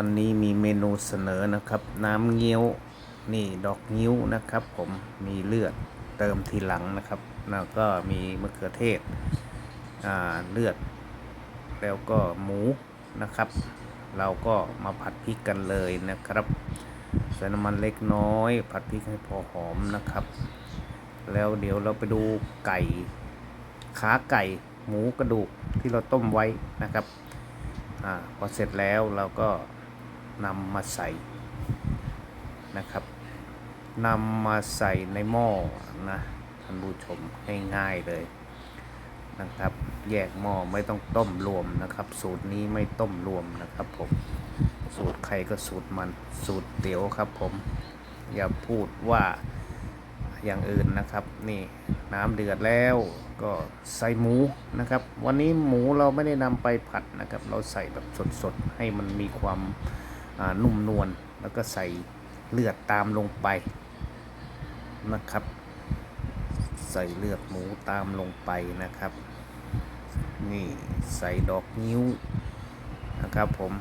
วันนี้มีเมนูเสนอนะครับ น้ำเงี้ยวนี่ดอกงิ้วนะครับ ผมมีเลือดเติมทีหลังนะครับ แล้วก็มีมะเขือเทศอ่าเลือด แล้วก็หมูนะครับ เราก็มาผัดพริกกันเลยนะครับใส่น้ำมันเล็กน้อย ผัดพริกให้พอหอมนะครับ แล้วเดี๋ยวเราไปดูไก่ขาไก่หมูกระดูกที่เราต้มไว้นะครับอาพอเสร็จแล้วเราก็ นำมาใส่นะครับนำมาใส่ในหม้อนะท่านผู้ชมง่ายๆเลยนะครับ แยกหม้อไม่ต้องต้มรวมนะครับ สูตรนี้ไม่ต้มรวมนะครับผมสูตรใครก็สูตรมันสูตรเตี๋ยวครับผม อย่าพูดว่าอย่างอื่นนะครับ นี่น้ำเดือดแล้วก็ใส่หมูนะครับ วันนี้หมูเราไม่ได้นำไปผัดนะครับ เราใส่แบบสดๆให้มันมีความ นุ่มนวลแล้วก็ใส่เลือดตามลงไปนะครับ ใส่เลือดหมูตามลงไปนะครับ นี่ใส่ดอกนิ้วนะครับผม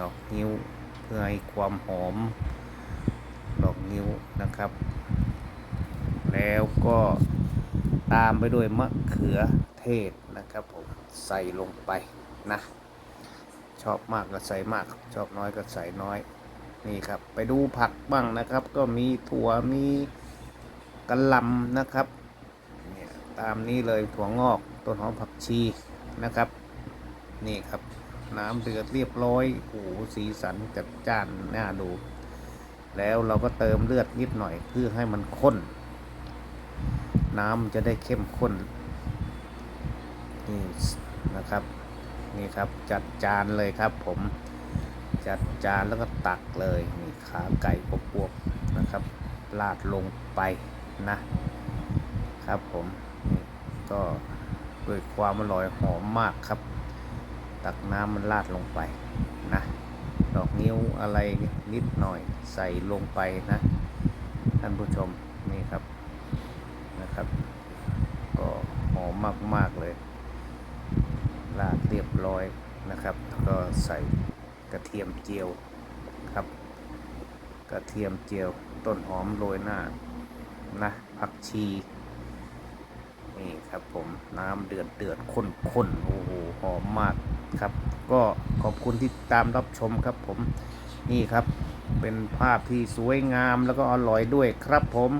ดอกนิ้วเพื่อให้ความหอม ดอกนิ้วนะครับ แล้วก็ตามไปด้วยมะเขือเทศนะครับผมใส่ลงไปนะ ชอบมากก็ใส่มาก ชอบน้อยก็ใส่น้อย นี่ครับ ไปดูผักบ้างนะครับ ก็มีถั่วมีกระหลำนะครับเนี่ยตามนี้เลยถั่วงอกต้นหอมผักชีนะครับ นี่ครับน้ำเดือดเรียบร้อยโอ้โหสีสันจัดจ้านน่าดู แล้วเราก็เติมเลือดนิดหน่อยเพื่อให้มันข้น น้ำจะได้เข้มข้นนี่นะครับ นี่ครับจัดจานเลยครับ ผมจัดจานแล้วก็ตักเลยนี่ขาไก่ปวบๆนะครับลาดลงไปนะครับผมก็ด้วยความอร่อยหอมมากครับ ตักน้ำมันลาดลงไปนะดอกนิ้วอะไรนิดหน่อยใส่ลงไปนะ ท่านผู้ชมนี่ครับนะครับ ก็หอมมากๆเลย ร้อยนะครับแล้วก็ใส่กระเทียมเจียวครับ กระเทียมเจียวต้นหอมโรยหน้านะผักชีนี่ครับผมน้ำเดือดเดือดข้นข้นโอ้โหหอมมากครับ ก็ขอบคุณที่ตามรับชมครับผมนี่ครับเป็นภาพที่สวยงามแล้วก็อร่อยด้วยครับผม